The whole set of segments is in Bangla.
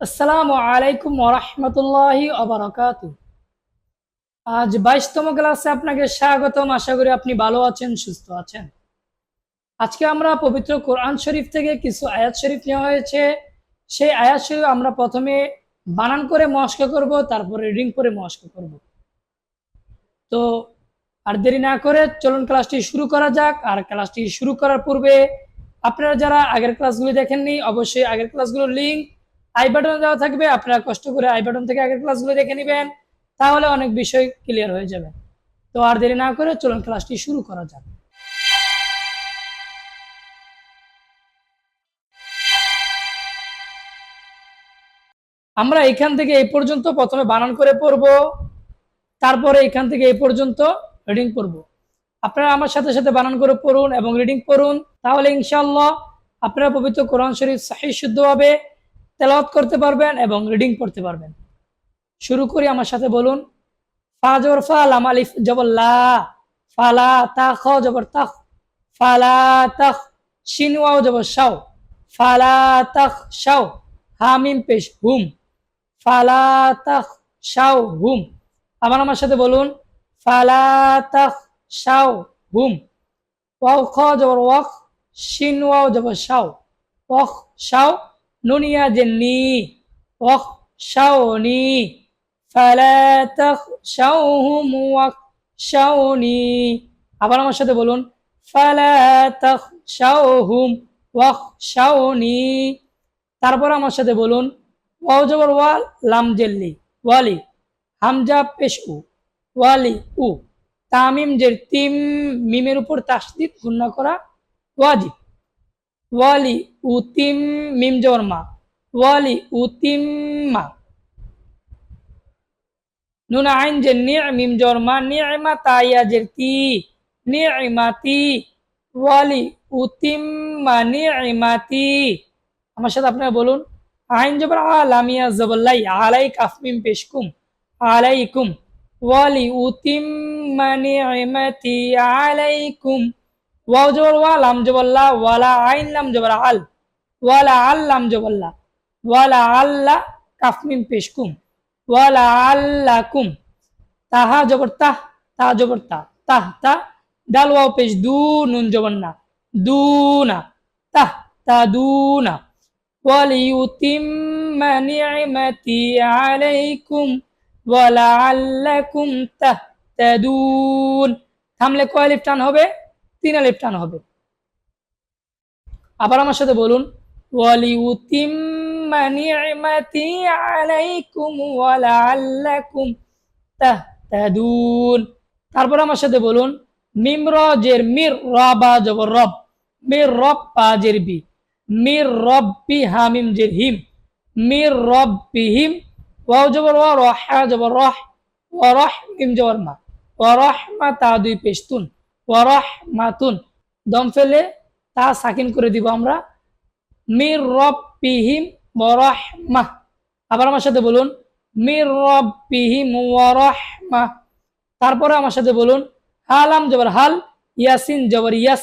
আসসালামু আলাইকুম ওরহমতুল্লাহি অবরাকাত আজ বাইশতম ক্লাসে আপনাকে স্বাগতম। আশা করি আপনি ভালো আছেন, সুস্থ আছেন। আজকে আমরা পবিত্র কোরআন শরীফ থেকে কিছু আয়াত শরীফ নেওয়া হয়েছে। সেই আয়াত শরীফ আমরা প্রথমে বানান করে মস্ক করব, তারপরে রিডিং করে মস্ক করব। তো আর দেরি না করে চলুন ক্লাসটি শুরু করা যাক। আর ক্লাসটি শুরু করার পূর্বে আপনারা যারা আগের ক্লাসগুলি দেখেননি, অবশ্যই আগের ক্লাসগুলোর লিঙ্ক আই বাটনে দেওয়া থাকবে, আপনারা কষ্ট করে আই বাটন থেকে আগের ক্লাসগুলো দেখে নেবেন, তাহলে অনেক বিষয় ক্লিয়ার হয়ে যাবে। তো আর দেরি না করে চলুন ক্লাসটি শুরু করা যাক। আমরা এখান থেকে এই পর্যন্ত প্রথমে বানান করে পড়ব, তারপরে এখান থেকে এই পর্যন্ত রিডিং পড়ব। আপনারা আমার সাথে সাথে বানান করে পড়ুন এবং রিডিং পড়ুন, তাহলে ইনশাল্লাহ আপনারা পবিত্র কোরআন শরীফ সাহি শুদ্ধভাবে তেলাওয়াত করতে পারবেন এবং রিডিং করতে পারবেন। শুরু করি আমার সাথে বলুন। ফা জবর ফা লাম আলিফ জবর লা, ফালা তা জবর তাখ, ফালা তাখ, শিন জবর শাও, ফালা তাখ শাও, হামিম পেশ হুম, ফালা তাখ শাও হুম। আবার আমার সাথে বলুন, ফালা তাখ শাও হুম, ওয়াও খ জবর ওয়াক শিন ওয়াও জবর শাও ওয়াক শাও নুনিয়া জেন্নি ওয়াক শাওনি ফালা তাখশাউহুম ওয়াকশাউনি আবার আমার সাথে বলুন, ফালা তাখশাউহুম ওয়াকশাউনি তারপর আমার সাথে বলুন, ওয়াও জবর ওয়াল, লাম জেল্লি, ওয়ালি, হামজা পেশু, ওয়ালি উ, তামিম জের তিম, মিমের উপর তাসদিদ গুন্না করা ওয়াজিব। ওয়ালি উতিম মিম জবর মা ওয়ালি উতিম্মা নুন আইন যে নিয় মিম জবর মা নিয়মা তাইয়া জের তি নিয়মাতি ওয়ালি উতিম্মা নিয়মাতি আমার সাথে আপনারা বলুন, আইন জবর আলামিয়া জবল্লাই আলাই কাফমিম পেশকুম, আলাইকুম। ওয়ালি উতিম্মা নিয়মাতি আলাইকুম। ওয়াও জবর ওয়া লাম জবল্লা ওয়ালা আইন লাম জবর আল ওয়ালা আল লাম জবল্লা ওয়ালা আল্লা কাফমিম পেশকুম ওয়ালা আল্লাকুম তাহা জবর তাহ তা জবর তা তাহ তা ডাল ওয়াও পেশ দু নুন জবর না দুনা তাহ তা দুনা وليتم نعمتي عليكم ولعلكم تهتدون থামলে কয় লিফ টান হবে তিন আলিফ টান হবে। আবার আমার সাথে বলুন তারপর আমার সাথে বলুন মির রবা রব। মির রব পাজের বি। মির রব্বি হামিম জের হিম। মির রব্বিহিম ওয়াও জবর ওয়া রহা জবর রহ। রহ জবর মা তা দুই পেশতুন। ওয়ারহমাতুন, দম ফেলে তা সাকিন করে দিব আমরা। মির রব্বিহিম ওয়ারহমা। আবার আমার সাথে বলুন, মির রব্বিহিম ওয়ারহমা। তারপরে আমার সাথে বলুন হালাম জবর হাল, ইয়াসিন জবর ইয়াস,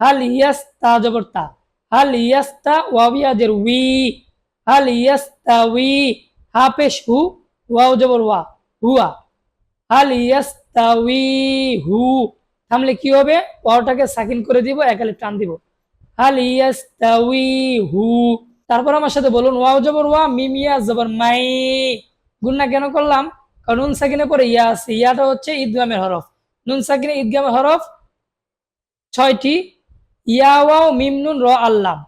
হাল ইয়াস তা জবর তা, হাল ইয়াস তা ওয়াবিয়া জের উই, হাল ইয়াস তা উই, হা পেশ হু, ওয়াও জবর ওয়া, হুয়া, হাল ইয়াস তা উই, হু। থামলে কি হবে? ওয়াওটাকে সাকিন করে দিব একালে টান দিব। হাল ইয়াস্তাউই হু। তারপর আমার সাথে বলুন, ওয়াও জবর ওয়া, মিম ইয়া জবর মাই। গুন্না কেন করলাম? কারণ নুন সাকিনে পরে ইয়া আছে। ইয়াটা হচ্ছে ঈদগামের হরফ। নুন সাকিনে ঈদগামের হরফ ছয়টি। ইয়া, ওয়াও, মিম, নুন, র আল্লাম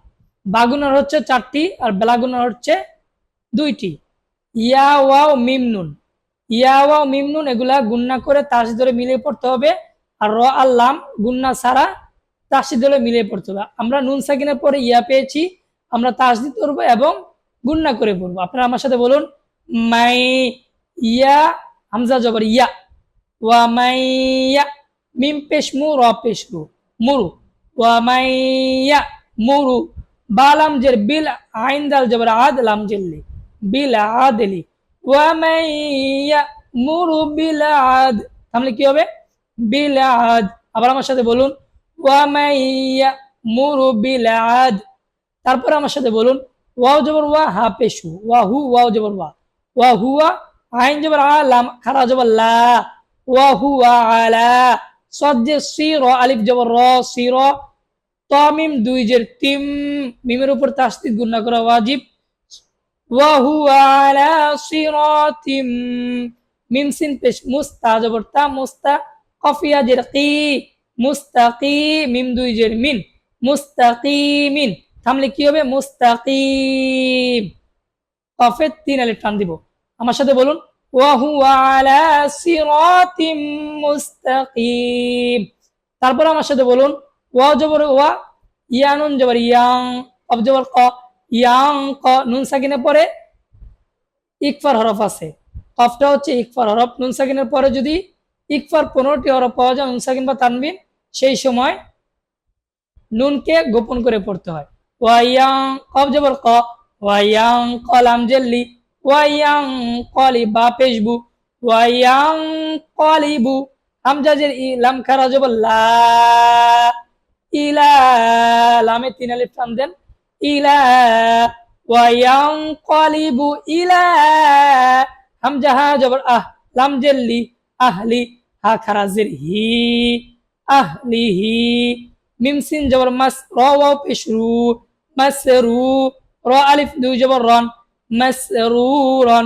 বাগুনার হচ্ছে চারটি আর বেলাগুনার হচ্ছে দুইটি। ইয়া, ওয়াও, মিম, নুন। ইয়া, ওয়াও, মিম, নুন, এগুলা গুন্না করে তাস ধরে মিলিয়ে পড়তে হবে। আর র আল্লাম গুন্না ছাড়া তাসি দলে মিলিয়ে পড়তে হবে। আমরা নুন সাকিনের পরে ইয়া পেয়েছি, আমরা তাসদি করব এবং গুন্না করে পড়ব। আপনারা আমার সাথে বলুন, মাই ইয়া হামজা জবর ইয়া, ওয়া মাইয়া মিম পেশ মু, র পেশ মু মুরু, ওয়া মাইয়া মুরু বালাম জের বিল আইন দাল জবর আদ লাম জেল্লি, বিল আদলি, ওয়া মাইয়া মুরু বিল আদ, তাহলে কি হবে? বিলাদ আবার আমার সাথে বলুন ওয়ামাইয়া মুরু বিলাদ তারপর আমার সাথে বলুন, ওয়াও জবর ওয়া হা পেশু ওয়াহু ওয়াও জবর ওয়া। ওয়াহুয়া আইন জবর আ লাম খারা জবর লা। ওয়াহুয়া আলা। সদ যে সি র আলিফ জবর র সি র তামিম দুই জের তিম। মিমের উপর তাসদিদ গুণা করা ওয়াজিব। ওয়াহুয়া আলা সিরাতিম। মিম সিন পেশ মুস্তা জবর মুস্তাকি মিম মিন মুস্তাকিমিন। থামলে কি হবে? মুস্তাকিম। কফের তিন আলিফ টান দিব। আমার সাথে বলুন তারপর আমার সাথে বলুন ইয়ানুন জবর ইয়াং জবর ক, ইয়াং ক, নুন পরে ইকফার হরফ আছে। হচ্ছে ইকফার হরফ, নুন সাকিনের পরে যদি ইকফার পনেরোটি হরফ পাওয়া যায় নুন সাকিন তানবিন, সেই সময় নুনকে গোপন করে পড়তে হয়। ওয়াইয়াং কব জবর ক, ওয়াইয়াং কলাম জেল্লি, ওয়াইয়াং কলি বা পেশবু, ওয়াইয়াং কলিবু, হামজাজের ই লাম খারা জবর লা, ইলা লামে তিন আলিফ টান দেন, ইলা, ওয়াইয়াং কলিবু ইলা হামজা হা জবর আহ, লাম জেল্লি আহলি হা খারা জের হি আহলিহি মিম সিন জবর মাস র ওয়াও পেশরু মাসরু র আলিফ দুই জবর রন মাসরুরন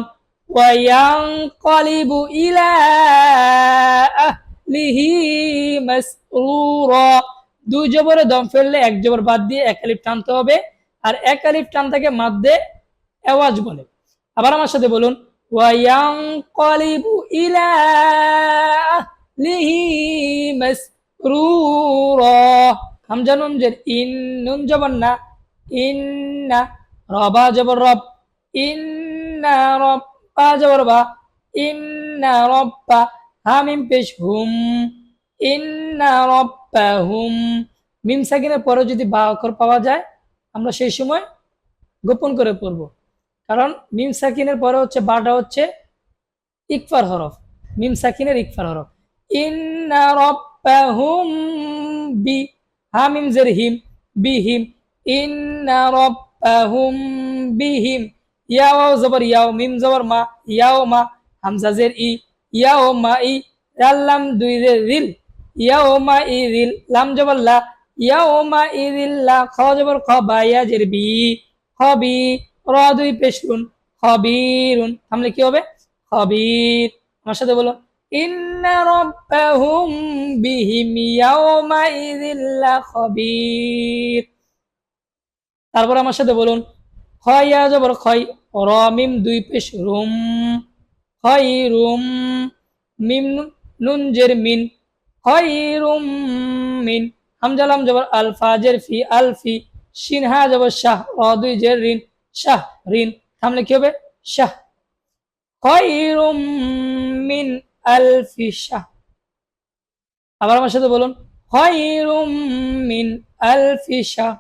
وينقلب إلى أهله مسرورا দুই জবরে দম ফেললে এক জবর বাদ দিয়ে এক আলিফ টানতে হবে আর এক আলিফ টানটাকে মাদ্দে আওয়াজ বলে আবার আমার সাথে বলুন ওয়ায়ানকালিবু ইলা আহলিহি মাসরুরা হামজা নুন জের ইন নুন জবর না রবা জবর রব ইন্না রব্বা জবর বা পেশ হুম মিম সাকিনের পরে যদি বা অক্ষর পাওয়া যায় আমরা সেই সময় গোপন করে পড়ব কারণ মিম সাকিনের পরে হচ্ছে বাটা হচ্ছে ইকফার হরফ। মিম সাকিনের ইকফার হরফ। ইন্না রব্বাহুম বি হামিম জের হিম বিহিম। ইন্না রব্বাহুম বিহিম। ইয়াও জবর ইয়াও, মিম জবর মা, ইয়াও মা, হামজা জের ই, ইয়াও মা ই লাম দুই রে রিল, ইয়াও মা ই রিল, লাম জবর লা, ইয়াও মা ই রিল লা, খ জবর খ বা ইয়া জের বি খবি র দুই পেশরুন, খবিরুন। থামলে কি হবে? খবির। আমার সাথে বলো। ইন্না রব্বাহুম বিহিম ইয়াওমা ইযিল খবির। তারপর আমার সাথে বলুন। খয়া জবর খয় র মিম দুই পেশ রুম খয় রুম মিম নুন জের মিন খয় রুম মিন হামজালাম জবর আলফা জের ফি আলফি, সিনহা জবর শাহ র দুই জের রিন শাহ রিন থামলে কি হবে? শাহ। খয়রুম মিন আলফি শাহ। আবার আমার সাথে বলুন। খয়রুম মিন আলফি শাহ।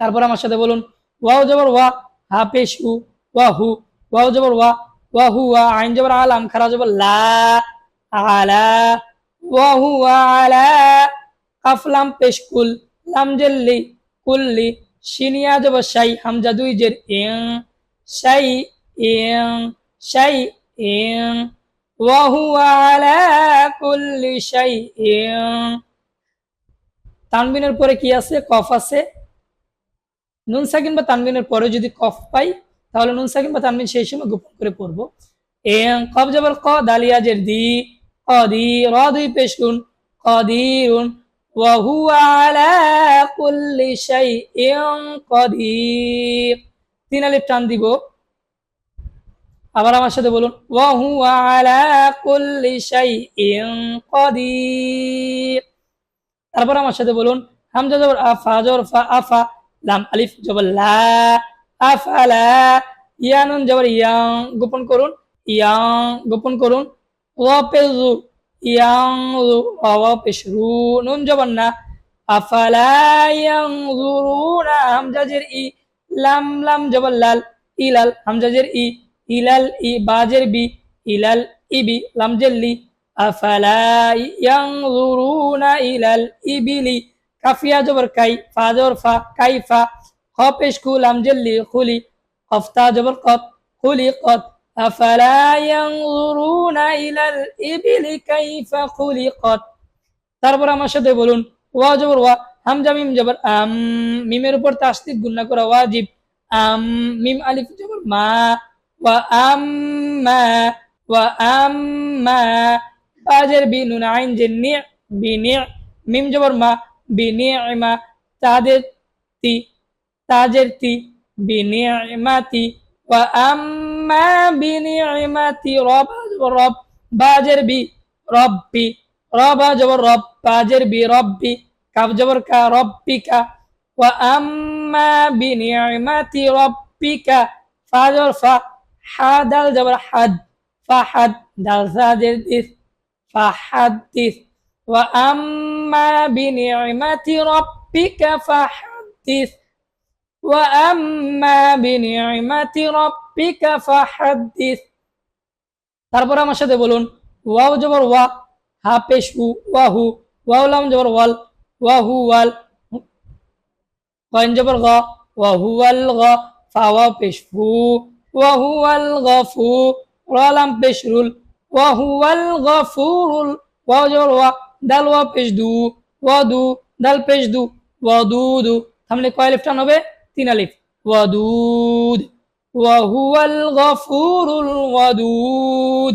তারপর আমার সাথে বলুন। ওয়াও জবর ওয়া, হা পেশ হু ওয়াও জবর ওয়া ওয়া হু, ওয়া আইন জবর আলাম খারা জবর লা, আলা। ওয়া হু আলা। কাফলাম পেশ কুল, লাম জেল্লি, কুল্লি। শিনিয়া জবর শাই, হামজা দুই জের ইং শাই ইং শাই ইং তানবিনের পরে কি আছে? কফ আছে। নুন, সাকিন বা তানবিনের পরে যদি কফ পাই, তাহলে নুন, সাকিন বা তানবিন সেই সময় গোপন করে পড়ব। এং, কফ জবর ক, দালিয়া জের দি কদি র দুই পেশুন কদিরুন وهو على كل شيء قدير তিন আলিফ টান দিব আবার আমার সাথে বলুন وهو على كل شيء قدير তারপর আমার সাথে বলুন হামজা জবর আফা জবর ফা আফা লাম আলিফ জবর লা আফালা ইয়ানুন জবর ইয়াং গোপন করুন ইয়াং গোপন করুন ওয়াপেজু ইয়াং পেশরু নুন জবর না আফালা ইয়ানজুরুনা হামজাজের ই। লাম লাম জবর লাল ইলাল হামজাজের ই। ইলাল ই বাজের ইলাল ইবি লাম জেল্লি আফালা ইয়ানজুরুনা ইলাল ইবিলি কাফিয়া জবর কাই, ফা জবর ফা পেশ খুল। কফতা জবর কত, খুলি কত। أفلا ينظرون إلى الإبل كيف خلقت তারপর আমার সাথে বলুন ওয়া জবর ওয়া হামজা মিম জবর আম মিমের উপর তাসদিদ গুণনা করা ওয়াজিব আম মিম আলিফ জবর মা ওয়া আম্মা ওয়া আম্মা বাজের বি নুন আইন যে নি বি নি মিম জবর মা বি নি'মা তাদের তি তাজের তি বি নি'মাতি ওয়া আম্মা বি নি'মাতি রব রব বাজের বি রব্বি রবা জবর রব বাজের বি রব্বি কাব জবর কা রব্বিকা ওয়া আম্মা বি নি'মাতি রব্বিকা ফা জবর ফা হা দাল জবর হাদ ফাহাদ দাল সাজের দিস ফাহাদ্দিস ওয়া আম্মা বি নি'মাতি রব্বিকা ফাহাদ্দিস ওয়া আম্মা বি নি'মাতি রব্বিকা ফাহাদ্দিস। তারপর আমার সাথে বলুন, ওয়াও জবর ওয়া হা পেশ হু ওয়াহু ওয়াও লাম জবর ওয়াল ওয়াহু ওয়াল গইন জবর গ ওয়াহুয়াল গ ফাওয়া পেশ ফু ওয়াহুয়াল গফু র লাম পেশ রুল ওয়াহুয়াল গফুরুল ওয়াও জবর ওয়া, দাল ওয়া পেশ দু ওয়াদু দাল পেশ দু ওয়া দু ওয়াদুদু থামলে কয় লিফ টান হবে? তিন আলিফ। ওয়াদুদ ওয়াহুয়াল গফুরুল ওয়াদুদ।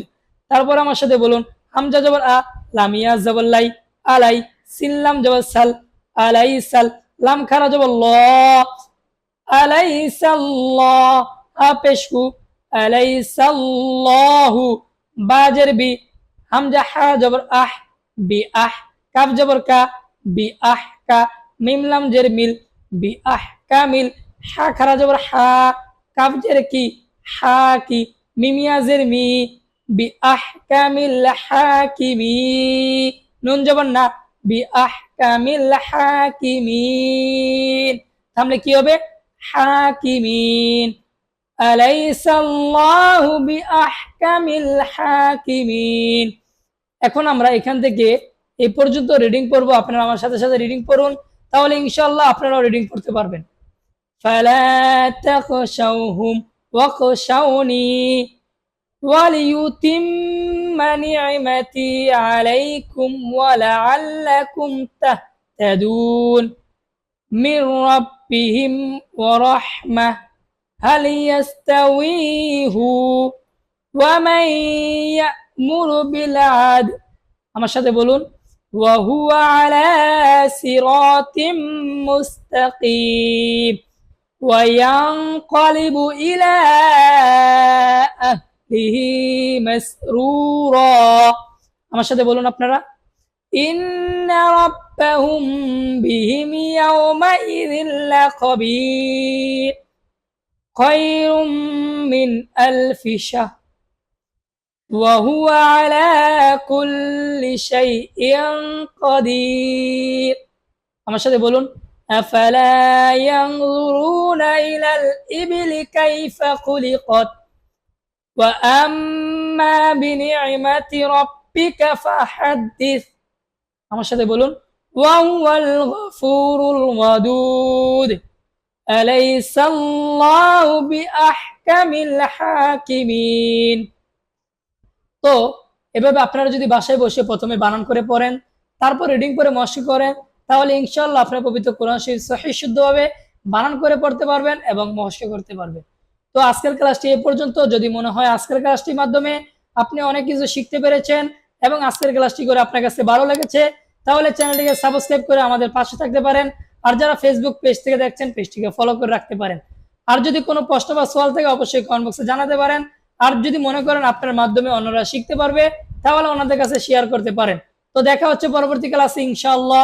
তারপর আমার সাথে বলুন, হামজা জবর আ লামিয়া জবর লাই, আলাই সিল্লাম জবর সাল, আলাই সাল, লাম খারা জবর ল, আলাই সাল্লাহ হা পেশকু আলাই সাল্লাহু বাজের বি, হামজা হা জবর আহ, বি আহ কাব জবর কা, বি আহ কা, মিম লাম জের মিল, বি আহ কামিল হা খারা জবর হা কাব জের কি? হা কি? মিমিয়া জের মি। বি আহ কামিল হাকিমি। নুন জবর না। বি আহ কামিল হাকিমিন তাহলে কি হবে? হাকিমিন। আলাইসাল্লাহু বি আহকামিল হাকিমিন। এখন আমরা এখান থেকে এই পর্যন্ত রিডিং পড়ব। আপনারা আমার সাথে সাথে রিডিং পড়ুন। তাহলে ইনশাল্লাহ আপনারাও রিডিং করতে পারবেন। ফালা তাখশাউহুম ওয়াখশাউনি وليتم نعمتي عليكم ولعلكم تهتدون من ربهم ورحمة هل يستوي هو ومن يأمر بالعدل আমার সাথে বলুন وهو على صراط مستقيم وينقلب إلى أهله مسرورا আমার সাথে বলুন আপনারা إن ربهم بهم يومئذ لخبير خير من ألف شهر وهو على كل شيء قدير আমার সাথে বলুন أفلا ينظرون إلى الإبل كيف خلقت وأما بنعمة ربك فحدث আমার সাথে বলুন وهو الغفور الودود أليس الله بأحكم الحاكمين তো এভাবে আপনারা যদি বাসায় বসে প্রথমে বানান করে পড়েন তারপর রিডিং করে মস্ক করেন তাহলে ইনশাল্লাহ আপনার পবিত্র কোরআন শরীফ সহি শুদ্ধভাবে বানান করে পড়তে পারবেন এবং মস্ক করতে পারবেন। তো আজকের ক্লাসটি এ পর্যন্ত। যদি মনে হয় আজকের ক্লাসটির মাধ্যমে আপনি অনেক কিছু শিখতে পেরেছেন এবং আজকের ক্লাসটি করে আপনার কাছে ভালো লেগেছে, তাহলে চ্যানেলটিকে সাবস্ক্রাইব করে আমাদের পাশে থাকতে পারেন। আর যারা ফেসবুক পেজ থেকে দেখছেন পেজটিকে ফলো করে রাখতে পারেন। আর যদি কোনো প্রশ্ন বা সোয়াল থেকে, অবশ্যই কমেন্ট বক্সে জানাতে পারেন। আর যদি মনে করেন আপনার মাধ্যমে অন্যরা শিখতে পারবে, তাহলে ওনাদের কাছে শেয়ার করতে পারেন। তো দেখা হচ্ছে পরবর্তী ক্লাসে, ইনশাআল্লাহ।